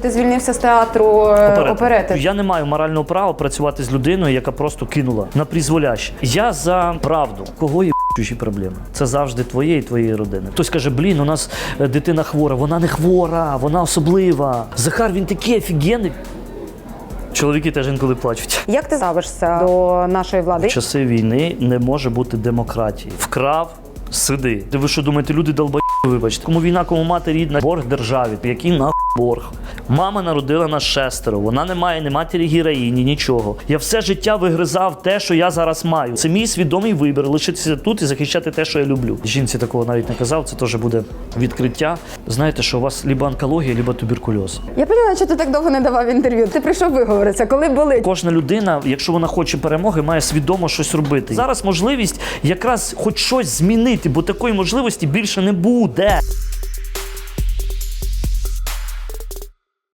Ти звільнився з театру Оперети. оперети. Я не маю морального права працювати з людиною, яка просто кинула на призволяще. Я за правду. Кого є чужі проблеми? Це завжди твоє і твоєї родини. Хтось каже, блін, у нас е, дитина хвора. Вона не хвора, вона особлива. Захар, він такий офігенний. Чоловіки теж інколи плачуть. Як ти ставишся до нашої влади? В часи війни не може бути демократії. Вкрав, сиди. Ти ви що думаєте, люди долбої, вибачте. Кому війна, кому мати рідна, борг державі. Який нахуй борг? Мама народила нас шестеро. Вона не має ні матері героїні, нічого. Я все життя вигризав те, що я зараз маю. Це мій свідомий вибір лишитися тут і захищати те, що я люблю. Жінці такого навіть не казав. Це теж буде відкриття. Знаєте, що у вас либо онкологія, либо туберкульоз. Я поняла, що ти так довго не давав інтерв'ю. Ти прийшов виговоритися, коли болить. Кожна людина, якщо вона хоче перемоги, має свідомо щось робити. Зараз можливість якраз хоч щось змінити, бо такої можливості більше не буде.